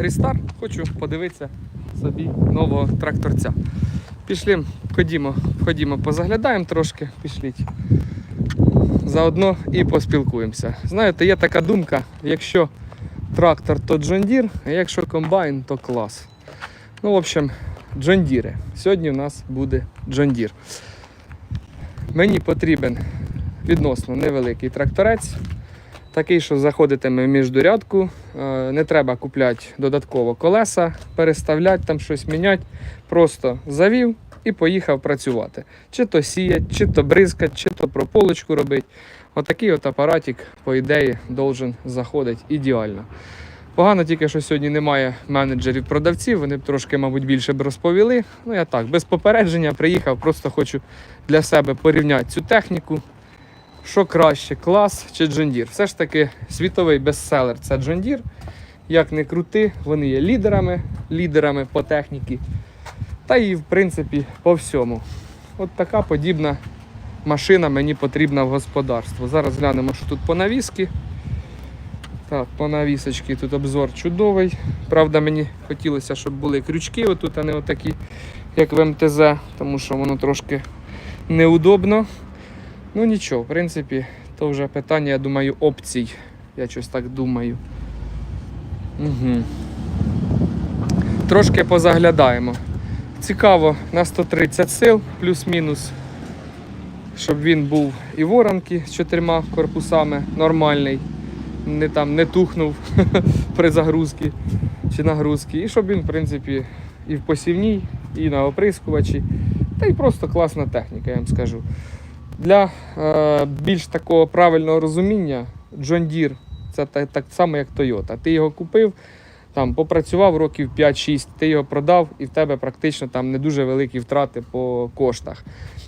Рестар, хочу подивитися собі нового тракторця. Пішли, ходімо, ходімо, позаглядаємо трошки, пішліть. Заодно і поспілкуємося. Знаєте, є така думка, якщо трактор, то Deere, а якщо комбайн, то клас. Ну, в общем, Deere. Сьогодні у нас буде Deere. Мені потрібен відносно невеликий тракторець. Такий, що заходитиме в міждурядку, е, не треба купляти додатково колеса, переставляти там щось міняти. Просто завів і поїхав працювати. Чи то сіять, чи то бризкать, чи то прополочку робить. Отакий от апаратик, по ідеї, должен заходити ідеально. Погано тільки, що сьогодні немає менеджерів-продавців, вони б трошки, мабуть, більше б розповіли. Ну, я так, без попередження приїхав, просто хочу для себе порівняти цю техніку, що краще, клас чи Deere? Все ж таки світовий бестселер це Deere. Як не крути, вони є лідерами, лідерами по техніці. Та і в принципі по всьому. От така подібна машина мені потрібна в господарство. Зараз глянемо, що тут по навіски. Так, по навісочці тут обзор чудовий. Правда, мені хотілося, щоб були крючки отут, а не отакі, як в МТЗ, тому що воно трошки неудобно. Ну нічого, в принципі, то вже питання, я думаю, опцій. Я щось так думаю. Угу. Трошки позаглядаємо. Цікаво, на 130 сил, плюс-мінус, щоб він був і воронки з чотирма корпусами нормальний, не там не тухнув при загрузці чи нагрузці. І щоб він, в принципі, і в посівній, і на оприскувачі. Та й просто класна техніка, я вам скажу. Для е, більш такого правильного розуміння, John Deere це так, так само, як Toyota. Ти його купив, там, попрацював років 5-6, ти його продав, і в тебе практично там не дуже великі втрати по коштах.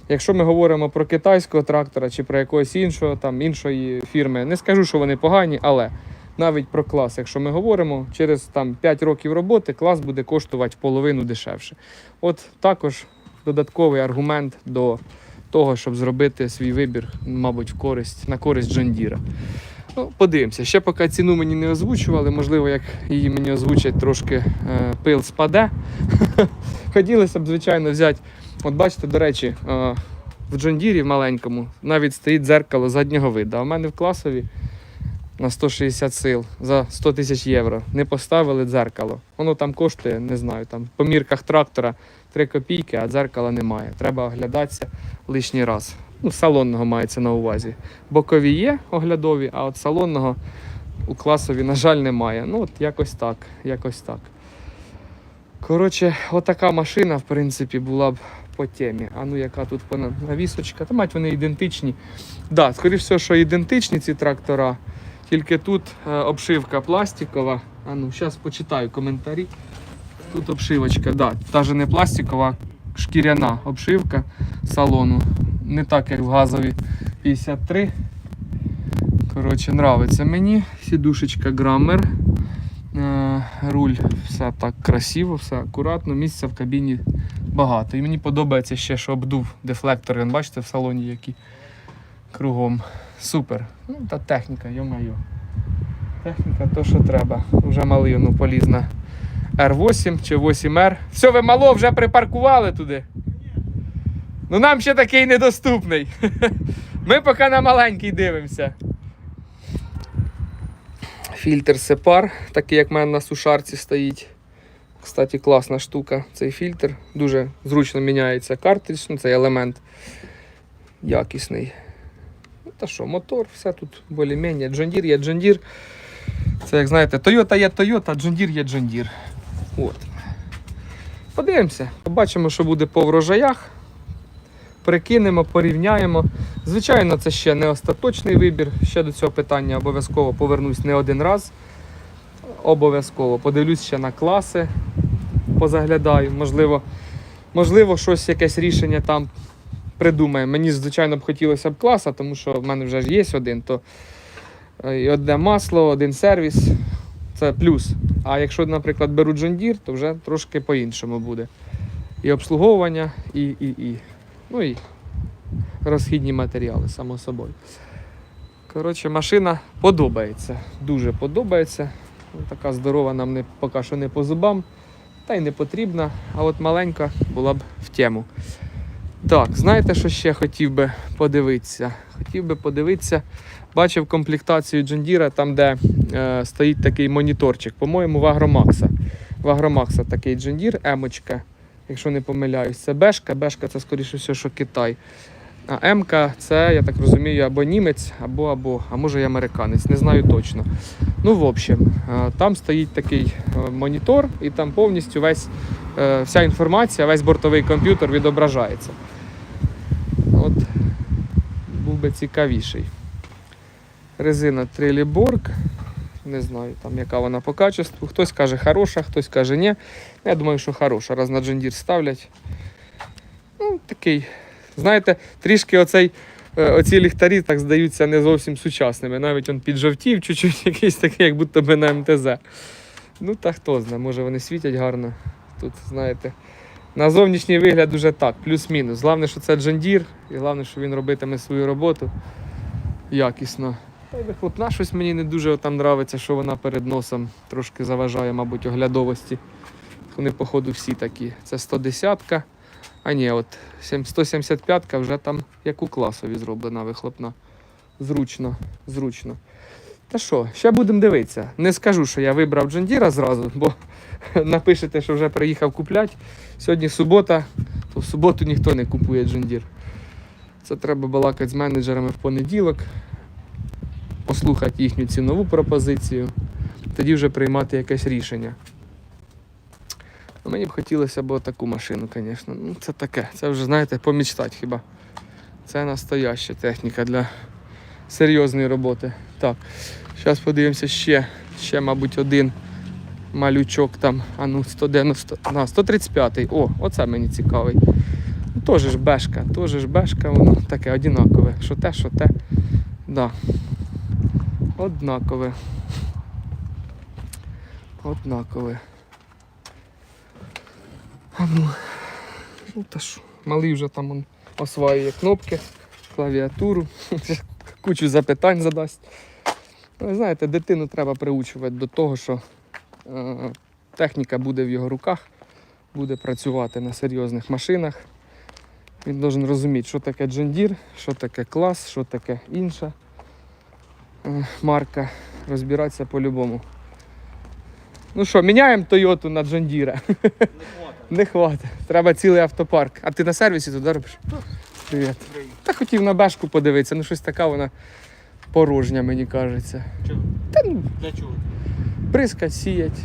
Якщо ми говоримо про китайського трактора чи про якогось іншого, там, іншої фірми, не скажу, що вони погані, але навіть про клас, якщо ми говоримо, через там, 5 років роботи клас буде коштувати половину дешевше. От також додатковий аргумент до того, щоб зробити свій вибір, мабуть, в користь, на користь Джондіра. Ну, подивимося. Ще поки ціну мені не озвучували, можливо, як її мені озвучать, трошки е, пил спаде. Хотілося б, звичайно, взяти. От бачите, до речі, е, в Джондірі в маленькому навіть стоїть дзеркало заднього виду. А в мене в класові на 160 сил за 100 тисяч євро не поставили дзеркало. Воно там коштує, не знаю, там по мірках трактора 3 копійки, а дзеркала немає. Треба оглядатися лишній раз. Ну, салонного мається на увазі. Бокові є оглядові, а от салонного у класові, на жаль, немає. Ну, от якось так, якось так. Коротше, отака машина, в принципі, була б по темі. А ну яка тут навісочка? Та мать вони ідентичні. Да, скоріш всього, що ідентичні ці трактора. Тільки тут е, обшивка пластикова. А ну, зараз почитаю коментарі. Тут обшивочка, да, та же не пластикова, шкіряна обшивка салону. Не так, як в газові 53. Коротше, нравиться мені. Сідушечка Граммер. Руль, все так красиво, все акуратно. Місця в кабіні багато. І мені подобається ще, що обдув дефлектори. Бачите, в салоні які кругом. Супер. Ну, та техніка, йо-моє. Техніка то, що треба. Вже малий ну, поліз на R8 чи 8R. Все, ви мало вже припаркували туди. Ну нам ще такий недоступний. Ми поки на маленький дивимося. Фільтр Сепар, такий як в мене на сушарці стоїть. Кстати, класна штука, цей фільтр. Дуже зручно міняється картридж, ну, цей елемент якісний. Та що, мотор, все тут. John Deere є Deere. Це як знаєте, Toyota є Toyota, Deere є Deere. От. Подивимося, побачимо, що буде по врожаях. Прикинемо, порівняємо. Звичайно, це ще не остаточний вибір. Ще до цього питання обов'язково повернусь не один раз. Обов'язково подивлюсь ще на класи, позаглядаю. Можливо, можливо, щось якесь рішення там придумаємо. Мені, звичайно, б хотілося б класа, тому що в мене вже ж є один, то е, і одне масло, один сервіс. Це плюс. А якщо, наприклад, беру Deere, то вже трошки по-іншому буде. І обслуговування, і, і, і. Ну і розхідні матеріали, само собою. Коротше, машина подобається. Дуже подобається. Ну, Така здорова нам не, поки що не по зубам, та й не потрібна, а от маленька була б в тему. Так, знаєте, що ще хотів би подивитися? Хотів би подивитися, бачив комплектацію Джондіра, там, де е, стоїть такий моніторчик, по-моєму, Вагромакса. Вагромакса такий Джондір, емочка, якщо не помиляюсь, це Бешка. Бешка це, скоріше все, що Китай. А М-ка це, я так розумію, або німець, або, або, а може і американець, не знаю точно. Ну, в общем, е, там стоїть такий е, монітор, і там повністю весь, е, вся інформація, весь бортовий комп'ютер відображається. От був би цікавіший. Резина Триліборг. Не знаю, там, яка вона по качеству. Хтось каже хороша, хтось каже ні. Я думаю, що хороша, раз на джендір ставлять. Ну, такий. Знаєте, трішки оцей, е, оці ліхтарі так здаються не зовсім сучасними. Навіть він піджовтів, чуть-чуть якийсь такий, як будто би на МТЗ. Ну, та хто знає, може вони світять гарно. Тут, знаєте, на зовнішній вигляд уже так, плюс-мінус. Головне, що це джендір, і головне, що він робитиме свою роботу якісно. Та й вихлопна щось мені не дуже там нравиться, що вона перед носом трошки заважає, мабуть, оглядовості. Вони, походу, всі такі. Це 110-ка. А ні, от 175-ка вже там як у класові зроблена вихлопна. Зручно, зручно. Та що, ще будемо дивитися. Не скажу, що я вибрав Джондіра зразу, бо напишете, що вже приїхав купляти. Сьогодні субота, то в суботу ніхто не купує Джондір. Це треба балакати з менеджерами в понеділок, послухати їхню цінову пропозицію, тоді вже приймати якесь рішення. Ну, мені б хотілося б таку машину, звісно. Ну, це таке. Це вже, знаєте, помічтати хіба. Це настояща техніка для серйозної роботи. Так, зараз подивимося ще, ще, мабуть, один малючок там. А ну, 190, на, 135-й. О, оце мені цікавий. Ну, Тоже ж бешка, теж ж бешка, воно таке однакове. Що те, що те. Да. Однакове. Однакове. А ну. Ну та що, малий вже там он осваює кнопки, клавіатуру, кучу запитань задасть. Ну, ви знаєте, дитину треба приучувати до того, що е, техніка буде в його руках, буде працювати на серйозних машинах. Він має розуміти, що таке джендір, що таке клас, що таке інша е, марка. Розбиратися по-любому. Ну що, міняємо Тойоту на Джондіра. Не хватить. Треба цілий автопарк. А ти на сервісі туди робиш? Привіт. Та хотів на бешку подивитися, ну щось така вона порожня, мені кажеться. Чого? Та ну, Для чого? бризкать, сіять,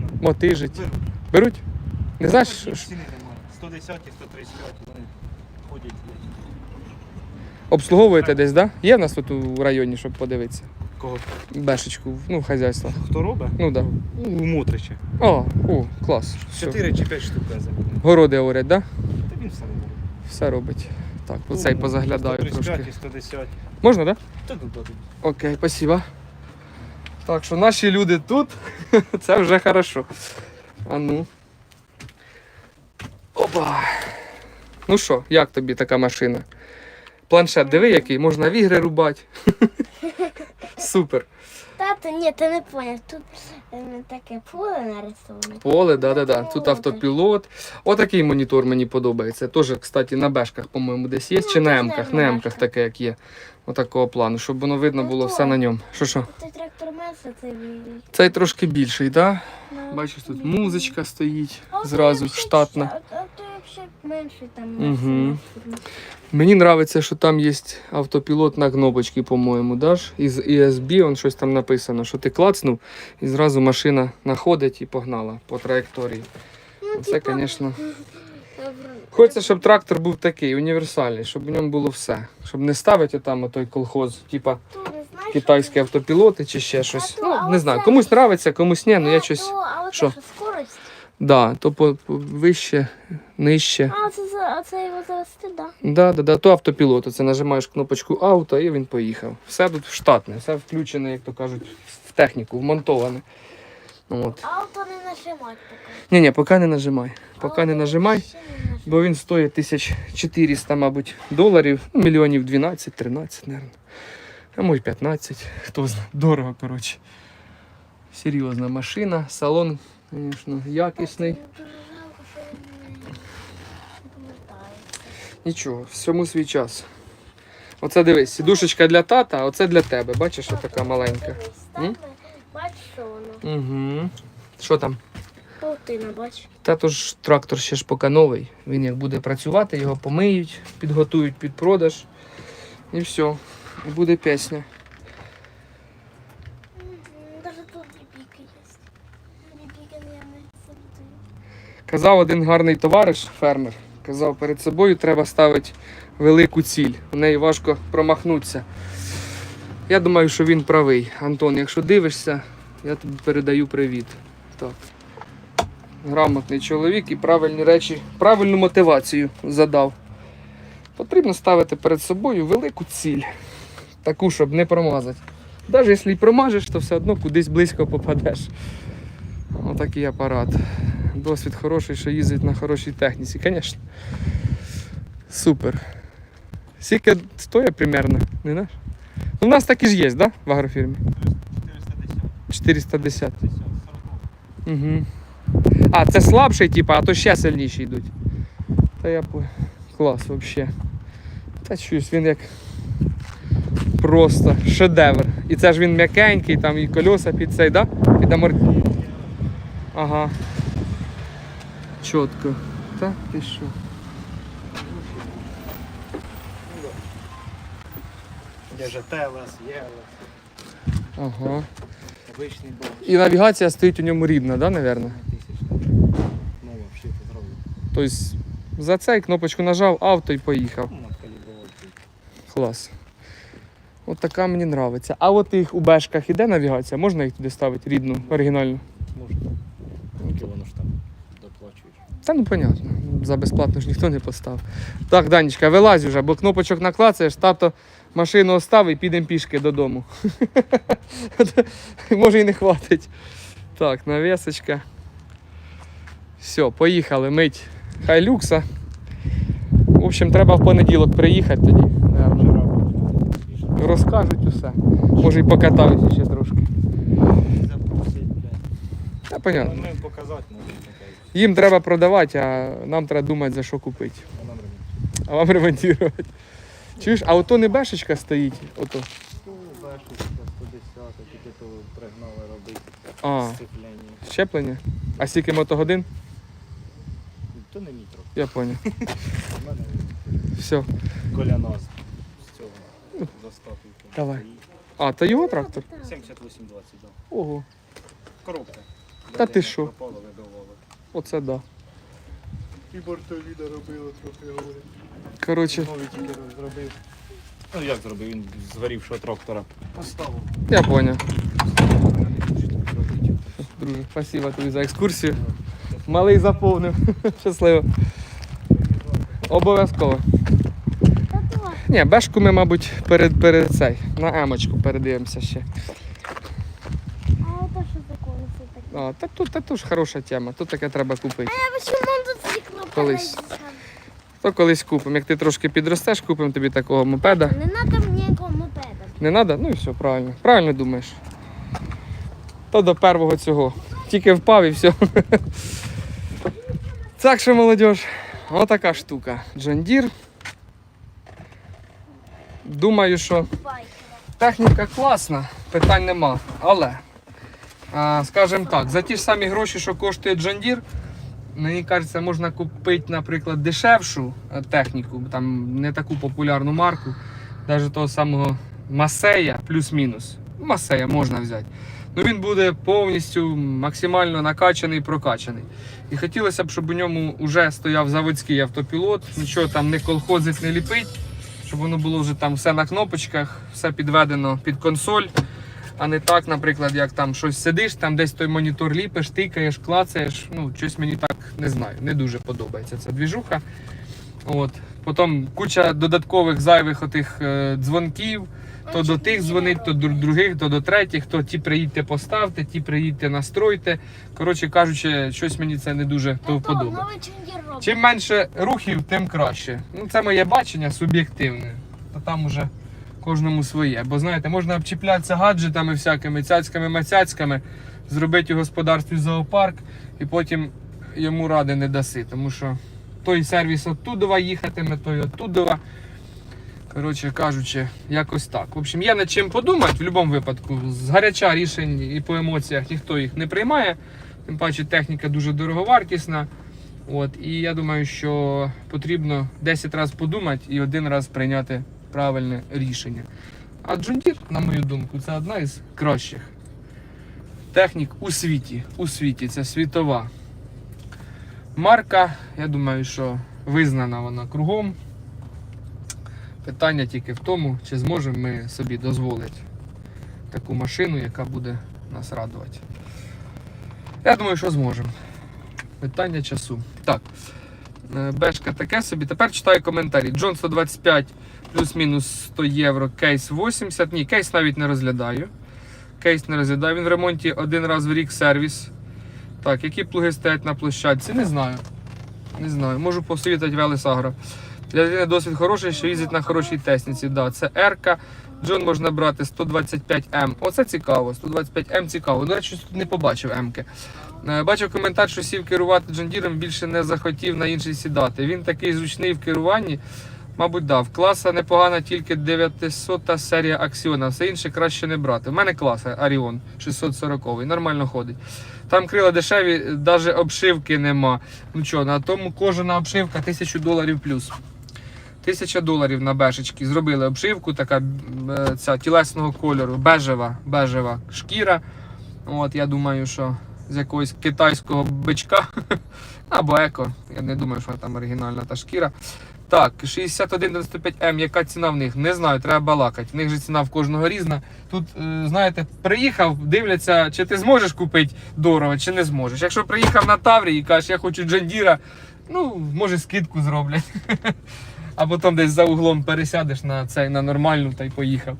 Ну, мотижить. беруть. Беруть? Не знаєш, що ж, немає. 110 і 135 вони ходять. обслуговуєте десь, так? Да? Є в нас тут у районі, щоб подивитися. Кого? Бешечку, ну, хазяйство. Хто робить? Ну так. У Мотрича. О, о, клас. 4 чи 5 штук я замінив. Городи орять, так? Да? Та він все робить. Все робить. Так, оцей позаглядаю 135 трошки. і 110. Можна, так? Да? Та ну. Окей, спасибо. Так що наші люди тут, це вже хорошо. А ну. Опа. Ну що, як тобі така машина? Планшет, диви, який, можна в ігри рубати. Супер. Тато, ні, ти не поняв. Тут ем, таке поле нарисоване. Поле, да-да-да. Тут автопілот. Отакий монітор мені подобається. Теж, кстати, на бешках, по-моєму, десь є, Ну, чи на емках, на емках таке, як є. Отакого плану, щоб воно видно Ну, було все на ньому. Що що? Цей трактор Меса, цей. Цей трошки більший, так? Ну, Да? Бачиш, тут музичка стоїть зразу штатна. Якщо менший там. Меса. Мені подобається, що там є автопілот на кнопочки, по-моєму, даш? Із ESB, он щось там написано, що ти клацнув і зразу машина находить і погнала по траєкторії. Ну, Це, типа, звісно. Хочеться, щоб трактор був такий, універсальний, щоб в ньому було все. Щоб не ставити там отой колхоз, типа китайські автопілоти чи ще щось. Ну, не знаю, комусь подобається, комусь ні, це? ну я щось. Що? скорость? Да, то по, по вище, нижче. А, це, за- це його завести, да. Да, да, да, то автопілот. Це нажимаєш кнопочку авто і він поїхав. Все тут штатне, все включене, як то кажуть, в техніку, вмонтоване. От. Авто не нажимати поки. Ні, ні, поки не нажимай. Поки не нажимай, не бо він стоїть 1400, мабуть, доларів, ну, мільйонів 12-13, мабуть. А може 15, хто знає. Дорого, коротше. Серйозна машина, салон, звісно, якісний. Нічого, всьому свій час. Оце дивись, сідушечка для тата, а оце для тебе. Бачиш, що така маленька. М? бачиш, що воно? Угу. Що там? Паутина, бачиш? Та ж трактор ще ж поки новий. Він як буде працювати, його помиють, підготують під продаж. І все. І буде пісня. Даже тут бібіки є. Бібіки. Казав один гарний товариш, фермер. Казав, перед собою треба ставити велику ціль. У неї важко промахнутися. Я думаю, що він правий. Антон, якщо дивишся, я тобі передаю привіт. Так. Грамотний чоловік і правильні речі, правильну мотивацію задав. Потрібно ставити перед собою велику ціль. Таку, щоб не промазати. Навіть якщо і промажеш, то все одно кудись близько попадеш. Отакий апарат. Досвід хороший, що їздить на хорошій техніці, звісно. Супер. Скільки стоїть примерно, не знаєш? Ну, у нас такі ж є, да? В агрофірмі? 410. 410. 40. Угу. А, це слабший, типу, а то ще сильніші йдуть. Та я по... Клас взагалі. Та щось він як просто шедевр. І це ж він м'якенький, там і кольоса під цей, да? Під аморт... Ага. Чітко. Та ти що? Же Телес, Єлес, Ага. обичний бог. І навігація стоїть у ньому рідна, да, напевно? Взагалі, це зробив. Тобто за цей кнопочку нажав, авто і поїхав. Ну. Клас. От така мені нравиться. А от їх у бешках іде навігація, можна їх туди ставити рідну, оригінальну? Можна. Тільки воно ж там доплачуєш. Та ну понятно, за безплатно ж ніхто не поставив. Так, Данечка, вилазь вже, бо кнопочок наклацаєш, тато машину оставив і підемо пішки додому. Може і не хватить. Так, навісочка. Все, поїхали мить хайлюкса. В общем, треба в понеділок приїхати тоді. Розкажуть усе. Може і покатаюся ще трошки. Та понятно. Ми показати можемо таке. Їм треба продавати, а нам треба думати, за що купити. А вам ремонтувати. Чуєш, а ото не бешечка стоїть. Ото. Ну, бачиш, 110, тільки то пригнали робити. А. Сцеплення. Щеплення? А скільки мотогодин? То не нітро. Я поняв. У мене Все. коляна з з цього заставки. Давай. А, то його трактор? 7820, да. Ого. Коробка. Та ти що? Пропало, вибивало. Оце да. І бортоліда робила трохи говорить. Коротше, Новий тільки зробив. Ну як зробив? Він згорівшого трактора. Поставив. я поняв. Друже, спасибо тобі за екскурсію. Малий заповнив. Щасливо. Обов'язково. Ні, бешку ми, мабуть, перед, перед цей, на емочку передивимося ще. а ото що за колесо таке? А, та тут та тут ж хороша тема, тут таке треба купити. А почему тут стекло Колись. То колись купимо. Як ти трошки підростеш, купимо тобі такого мопеда. Не надо мне мопеда. Не треба? Ну і все, правильно. Правильно думаєш. То до первого цього. Тільки впав і все. Так що, молодь, отака штука. Джандір. Думаю, що техніка класна, питань нема. Але, скажімо так, за ті ж самі гроші, що коштує Джандір, мені кажеться, можна купити, наприклад, дешевшу е, техніку, там не таку популярну марку, навіть того самого Масея плюс-мінус. Масея можна взяти. Ну він буде повністю максимально накачаний, і прокачаний. І хотілося б, щоб у ньому вже стояв заводський автопілот, нічого там не колхозить, не ліпить, щоб воно було вже там все на кнопочках, все підведено під консоль. А не так, наприклад, як там щось сидиш, там десь той монітор ліпиш, тикаєш, клацаєш. Ну, щось мені так не знаю, не дуже подобається ця двіжуха. От. Потім куча додаткових зайвих отих е, дзвонків. То до тих дзвонить, то до других, то до третіх, то ті приїдьте поставте, ті приїдьте настройте. Коротше кажучи, щось мені це не дуже то вподобає. Чим менше рухів, тим краще. Ну, це моє бачення суб'єктивне. То там уже кожному своє. Бо знаєте, можна обчіплятися гаджетами всякими, цяцьками, мацяцьками. зробити у господарстві зоопарк, і потім йому ради не даси, тому що той сервіс оттудова їхатиме, той оттудова. Коротше кажучи, якось так. В общем, є над чим подумати в будь-якому випадку. З гаряча рішень і по емоціях ніхто їх не приймає. Тим паче техніка дуже дороговартісна. От, і я думаю, що потрібно 10 разів подумати і один раз прийняти правильне рішення. А John Deere, на мою думку, це одна із кращих технік у світі. У світі це світова марка. Я думаю, що визнана вона кругом. Питання тільки в тому, чи зможемо ми собі дозволити таку машину, яка буде нас радувати. Я думаю, що зможемо. Питання часу. Так. Е, Бешка таке собі. Тепер читаю коментарі. Джон 125 плюс-мінус 100 євро, кейс 80. Ні, кейс навіть не розглядаю. Кейс не розглядаю. Він в ремонті один раз в рік сервіс. Так, які плуги стоять на площадці? Не знаю. Не знаю. Можу посовітати Велес Агро. Для людини досвід хороший, що їздить на хорошій техніці. Да, це Ерка. Джон можна брати 125М. Оце цікаво. 125М цікаво. До речі, тут не побачив М-ки. Е, Бачив коментар, що сів керувати Джондіром, більше не захотів на інший сідати. Він такий зручний в керуванні. Мабуть, дав. Класа непогана, тільки 900 серія Аксіона. Все інше краще не брати. У мене класа Аріон 640 нормально ходить. Там крила дешеві, навіть обшивки нема. Ну що, на тому кожна обшивка 1000 доларів плюс. Тисяча доларів на бешечки. Зробили обшивку, така е, ця тілесного кольору, бежева, бежева шкіра. От, я думаю, що з якогось китайського бичка або еко. Я не думаю, що там оригінальна та шкіра. Так, 6195М, яка ціна в них? Не знаю, треба балакати. В них же ціна в кожного різна. Тут, е, знаєте, приїхав, дивляться, чи ти зможеш купити дорого, чи не зможеш. Якщо приїхав на Таврі і кажеш, я хочу Джандіра, ну, може скидку зроблять. А потім десь за углом пересядеш на цей на нормальну та й поїхав.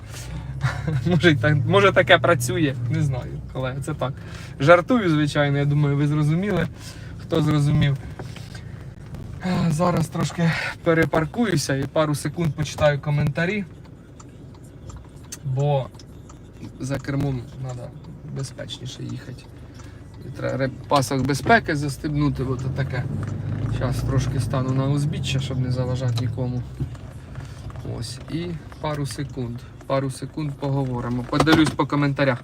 Може, так, може таке працює, не знаю, колеги. Це так. Жартую, звичайно, я думаю, ви зрозуміли. Хто зрозумів. Е, Зараз трошки перепаркуюся і пару секунд почитаю коментарі. Бо за кермом треба безпечніше їхати. Треба пасок безпеки застебнути, бо таке. Зараз трошки стану на узбіччя, щоб не заважати нікому. Ось. І пару секунд. Пару секунд поговоримо. Подивлюсь по коментарях.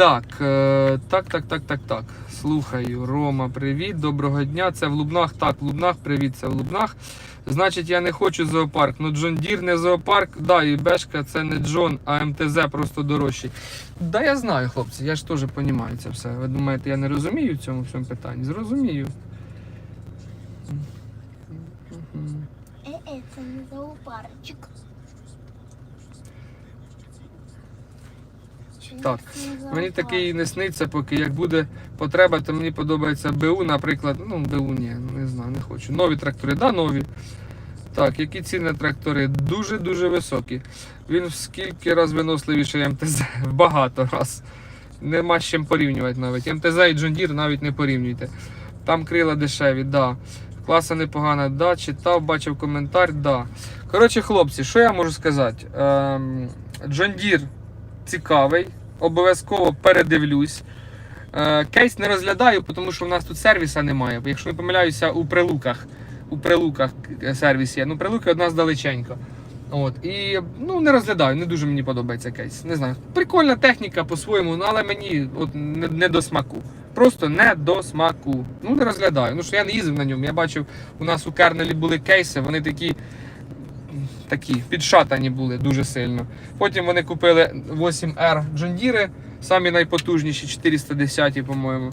Так, е, так, так, так, так, так. Слухаю, Рома, привіт, доброго дня. Це в Лубнах. Так, в Лубнах, привіт, це в Лубнах. Значить, я не хочу зоопарк. Ну, Джон Дір не зоопарк. Да, і Бешка це не Джон, а МТЗ просто дорожчий. Да, я знаю, хлопці, я ж теж розумію це все. Ви думаєте, я не розумію в цьому всьому питанні? Зрозумію. Е-е, це не зоопарчик. Так, Мені такий не сниться, поки як буде потреба, то мені подобається БУ, наприклад. Ну, БУ ні, не знаю, не хочу. Нові трактори, да, нові. Так, які ціни трактори? Дуже-дуже високі. Він в скільки раз виносливіший МТЗ? Багато раз. Нема з чим порівнювати навіть. МТЗ і Deere навіть не порівнюйте. Там крила дешеві, да. Класа непогана, да. Читав, бачив коментар, да. Коротше, хлопці, що я можу сказати? Ем, John Deere цікавий, обов'язково передивлюсь. Е, Кейс не розглядаю, тому що в нас тут сервіса немає. Якщо не помиляюся, у прилуках. У прилуках сервіс є. Ну, прилуки од нас далеченько. От. І ну, не розглядаю, не дуже мені подобається кейс. Не знаю. Прикольна техніка по-своєму, ну, але мені от, не, не до смаку. Просто не до смаку. Ну, не розглядаю. Ну що я не їздив на ньому. Я бачив, у нас у Кернелі були кейси, вони такі такі підшатані були дуже сильно. Потім вони купили 8R John Deere, самі найпотужніші, 410, по-моєму.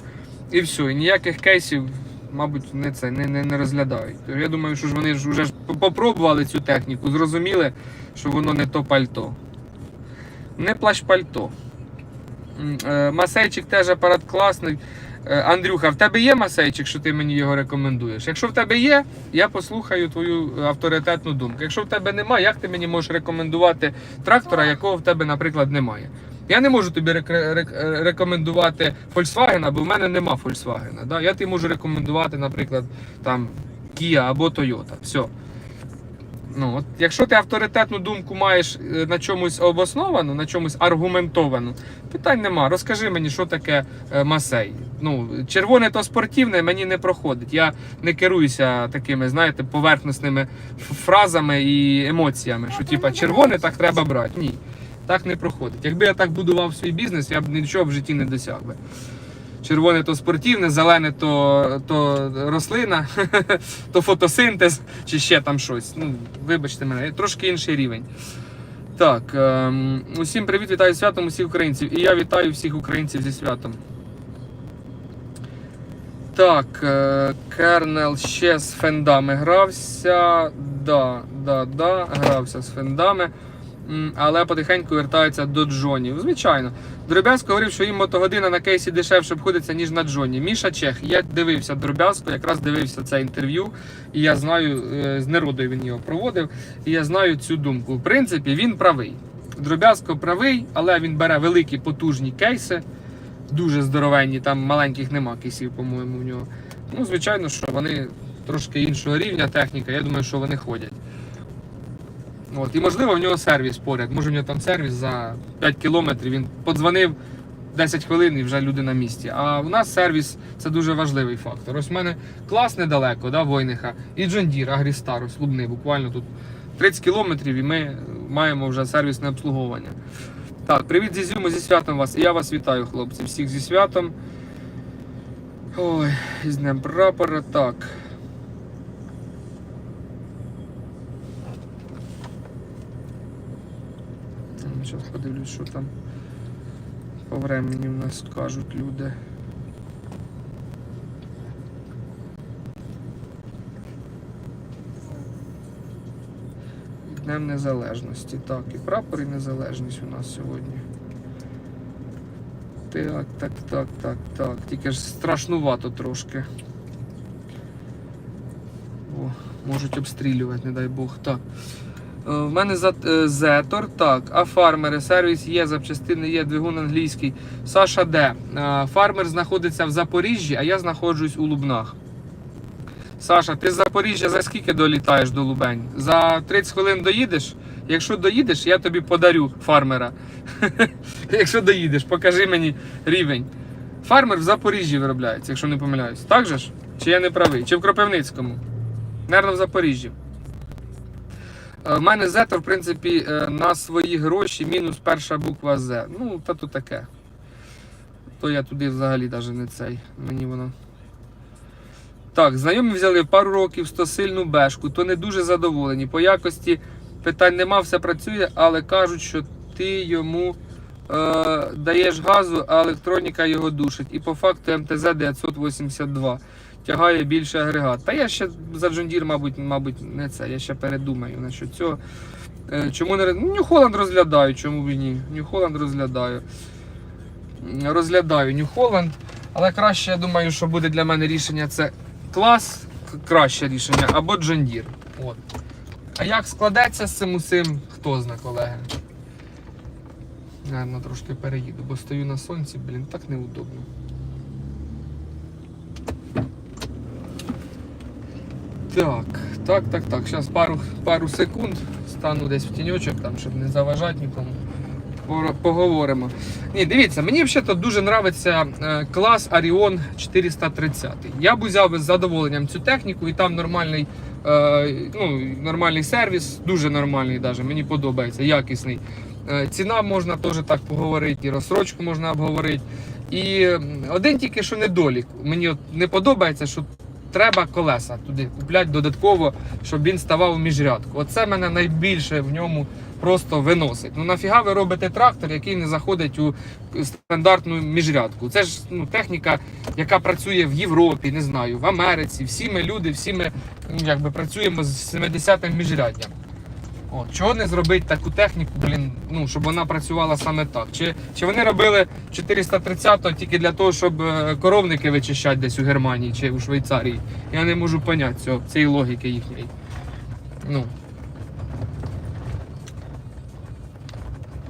І все, і ніяких кейсів, мабуть, не це не, не, не розглядають. Тож Я думаю, що ж вони ж вже попробували цю техніку, зрозуміли, що воно не то пальто. Не плащ пальто. Е, Масейчик теж апарат класний. Е, Андрюха, в тебе є масейчик, що ти мені його рекомендуєш? Якщо в тебе є, я послухаю твою авторитетну думку. Якщо в тебе немає, як ти мені можеш рекомендувати трактора, якого в тебе, наприклад, немає? Я не можу тобі рек- рекомендувати Volkswagen, бо в мене нема Volkswagen. Да? Я тобі можу рекомендувати, наприклад, там Kia або Toyota. Все. Ну, от, якщо ти авторитетну думку маєш е, на чомусь обосновану, на чомусь аргументовану, питань нема. Розкажи мені, що таке е, масей. Ну, червоне то спортивне мені не проходить. Я не керуюся такими, знаєте, поверхностними фразами і емоціями, що типа червоне так треба брати. Ні, так не проходить. Якби я так будував свій бізнес, я б нічого в житті не досяг би. Червоне то спортивне, зелене то, то рослина, то фотосинтез чи ще там щось. Ну, вибачте мене, трошки інший рівень. Так, ем, усім привіт, вітаю святом усіх українців. І я вітаю всіх українців зі святом. Так, е, Кернел ще з фендами грався. Да, да, да, грався з фендами. Але потихеньку вертається до Джонів. Звичайно. Дробязко говорив, що їм мотогодина на кейсі дешевше обходиться, ніж на Джоні. Міша Чех, я дивився Дробязко, якраз дивився це інтерв'ю, і я знаю, е, з народою він його проводив, і я знаю цю думку. В принципі, він правий. Дробязко правий, але він бере великі потужні кейси, дуже здоровенні, там маленьких нема кейсів, по-моєму, в нього. Ну, звичайно, що вони трошки іншого рівня техніка, я думаю, що вони ходять. От, і можливо в нього сервіс поряд. Може в нього там сервіс за 5 кілометрів. Він подзвонив 10 хвилин і вже люди на місці. А у нас сервіс це дуже важливий фактор. Ось в мене клас недалеко, да, Войниха, і Джондір, Агрістар, ось Лубни, буквально тут 30 кілометрів, і ми маємо вже сервісне обслуговування. Так, привіт зі Зюму, зі святом вас. І я вас вітаю, хлопці. Всіх зі святом. Ой, з Днем прапора. Так. Зараз подивлюсь, що там по времені в нас кажуть люди. Днем Незалежності. Так, і прапор і незалежність у нас сьогодні. Так, так, так, так, так. Тільки ж страшнувато трошки. О, можуть обстрілювати, не дай Бог. Так. Е, В мене е, Зетор, так. А фармери, сервіс є, запчастини є, двигун англійський. Саша де? Е, Фармер знаходиться в Запоріжжі, а я знаходжусь у Лубнах. Саша, ти з Запоріжжя за скільки долітаєш до Лубень? За 30 хвилин доїдеш? Якщо доїдеш, я тобі подарю фармера. Якщо доїдеш, покажи мені рівень. Фармер в Запоріжжі виробляється, якщо не помиляюсь. Так же ж? Чи я не правий? Чи в Кропивницькому? Наверно, в Запоріжжі. Е, В мене Зетор, в принципі, е, на свої гроші мінус перша буква З. Ну, та то таке. То я туди взагалі навіть не цей. Мені воно. Так, знайомі взяли пару років 100 сильну бешку, то не дуже задоволені. По якості питань нема, все працює, але кажуть, що ти йому е, даєш газу, а електроніка його душить. І по факту МТЗ 982 тягає більше агрегат. Та я ще за Джондір, мабуть, мабуть, не це. Я ще передумаю насчет цього. Е, Чому не Нью Холланд розглядаю, чому б і ні? Нью Холланд розглядаю. Розглядаю Нью Холланд, але краще, я думаю, що буде для мене рішення це клас, краще рішення, або Джондір. От. А як складеться з цим усім, хто зна, колеги. Наверно, трошки переїду, бо стою на сонці, блін, так неудобно. Так, так, так, так. Зараз пару, пару секунд стану десь в тіньочок, там, щоб не заважати нікому. Поговоримо. Ні, дивіться, мені взагалі дуже подобається е, клас Arion 430. Я б взяв би з задоволенням цю техніку, і там нормальний, е, ну, нормальний сервіс, дуже нормальний, даже, мені подобається, якісний. Е, ціна можна теж так поговорити, і розсрочку можна обговорити. І один тільки що недолік. Мені от не подобається, що треба колеса туди купляти додатково, щоб він ставав у міжрядку. Оце мене найбільше в ньому просто виносить. Ну нафіга ви робите трактор, який не заходить у стандартну міжрядку? Це ж ну, техніка, яка працює в Європі, не знаю, в Америці. Всі ми люди, всі ми якби працюємо з 70-м міжряддям. От, чого не зробити таку техніку, блін, ну, щоб вона працювала саме так? Чи, чи вони робили 430-го тільки для того, щоб е, коровники вичищати десь у Германії чи у Швейцарії? Я не можу поняти цього, цієї логіки їхньої. Ну.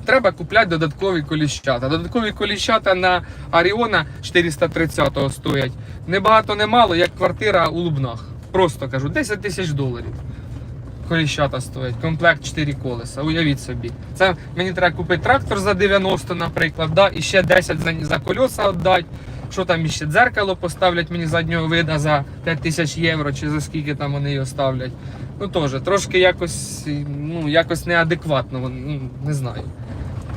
Треба купляти додаткові коліщата. Додаткові коліщата на Аріона 430-го стоять. Не багато, не мало, як квартира у Лубнах. Просто кажу, 10 тисяч доларів. Коліщата стоять. Комплект 4 колеса. Уявіть собі. Це мені треба купити трактор за 90, наприклад, да, і ще 10 за, за колеса віддати. Що там іще дзеркало поставлять мені заднього вида за 5 тисяч євро, чи за скільки там вони його ставлять. Ну теж, трошки якось, ну, якось неадекватно, ну, не знаю.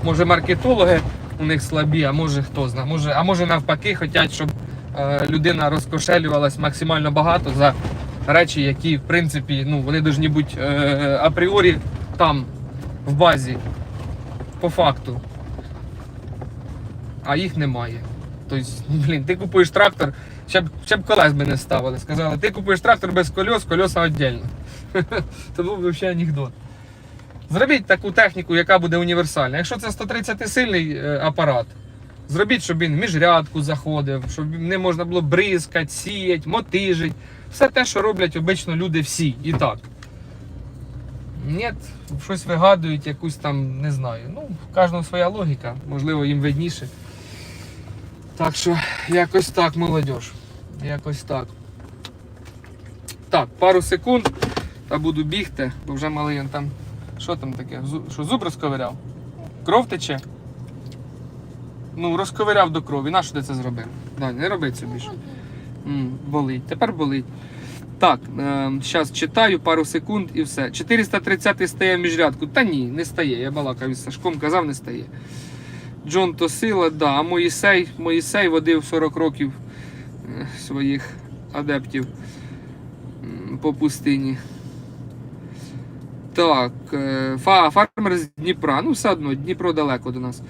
Може маркетологи у них слабі, а може хто знає. Може, а може навпаки хочуть, щоб е, людина розкошелювалась максимально багато за речі, які в принципі ну, вони повинні бути е, апріорі там, в базі, по факту. А їх немає. Тобто, блін, ти купуєш трактор, ще б, колес би не ставили. Сказали, ти купуєш трактор без кольос, колеса віддільно. Це був би взагалі анекдот. Зробіть таку техніку, яка буде універсальна. Якщо це 130-сильний е, апарат, зробіть, щоб він міжрядку заходив, щоб не можна було бризкати, сіяти, мотижити. Все те, що роблять обично люди всі. І так. Ні, щось вигадують, якусь там, не знаю. Ну, в кожного своя логіка, можливо, їм видніше. Так що, якось так, молодь. Якось так. Так, пару секунд та буду бігти, бо вже малий он там. Що там таке? Що зуб розковиряв? Кров тече? Ну, розковиряв до крові. Нащо ти це зробив? Дань, не роби це більше. Болить. Тепер болить. Так, зараз читаю пару секунд і все. 430 стає в міжрядку. Та ні, не стає. Я балакав із Сашком, казав, не стає. Джон то сила, да. А Моїсей, Моїсей водив 40 років е, своїх адептів по пустині. Так, е, фа, фармер з Дніпра. Ну, все одно, Дніпро далеко до нас.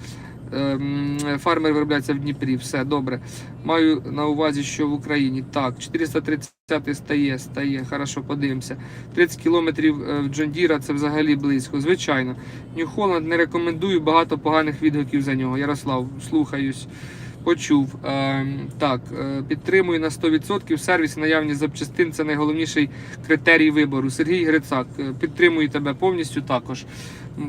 Ем, Фармер виробляється в Дніпрі, все добре. Маю на увазі, що в Україні. Так, 430 стає, стає, хорошо, подивимося. 30 кілометрів е, в Джондіра це взагалі близько. Звичайно. Нью-Холланд не рекомендую, багато поганих відгуків за нього. Ярослав, слухаюсь. Почув. Ем, так, е, підтримую на 100%. Сервіс наявність запчастин це найголовніший критерій вибору. Сергій Грицак, е, підтримую тебе повністю також.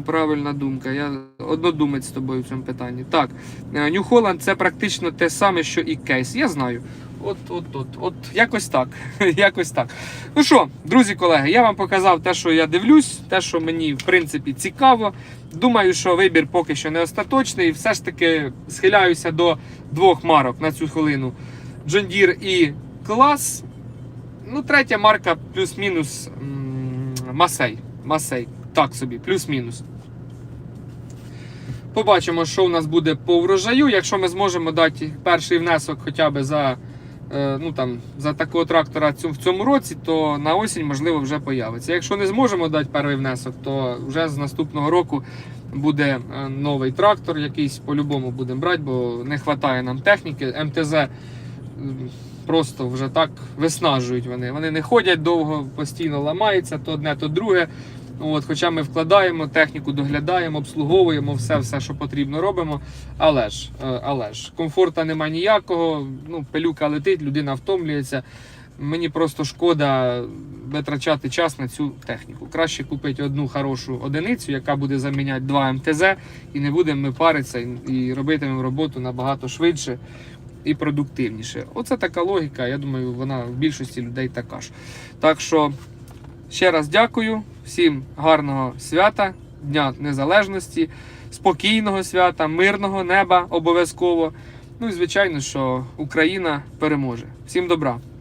Правильна думка. Я однодумець з тобою в цьому питанні. Так, Нью Холланд це практично те саме, що і кейс. Я знаю. От, от, от, от, якось так. якось так. Ну що, друзі, колеги, я вам показав те, що я дивлюсь, те, що мені в принципі цікаво. Думаю, що вибір поки що не остаточний. Все ж таки схиляюся до двох марок на цю хвилину: John Deere і клас. Ну, третя марка плюс-мінус Масей. Масей. Так собі, плюс-мінус. Побачимо, що у нас буде по врожаю. Якщо ми зможемо дати перший внесок хоча б за, ну, там, за такого трактора в цьому році, то на осінь можливо вже появиться. Якщо не зможемо дати перший внесок, то вже з наступного року буде е, новий трактор, якийсь по-любому будемо брати, бо не вистачає нам техніки. МТЗ просто вже так виснажують вони. Вони не ходять довго, постійно ламаються, то одне, то друге. От, хоча ми вкладаємо техніку, доглядаємо, обслуговуємо все, все, що потрібно, робимо. Але ж, е, але ж, комфорту нема ніякого. Ну, пилюка летить, людина втомлюється. Мені просто шкода витрачати час на цю техніку. Краще купити одну хорошу одиницю, яка буде заміняти два МТЗ, і не будемо ми паритися і робитимемо роботу набагато швидше і продуктивніше. Оце така логіка. Я думаю, вона в більшості людей така ж. Так що ще раз дякую. Всім гарного свята, Дня Незалежності, спокійного свята, мирного неба обов'язково. Ну і звичайно, що Україна переможе. Всім добра!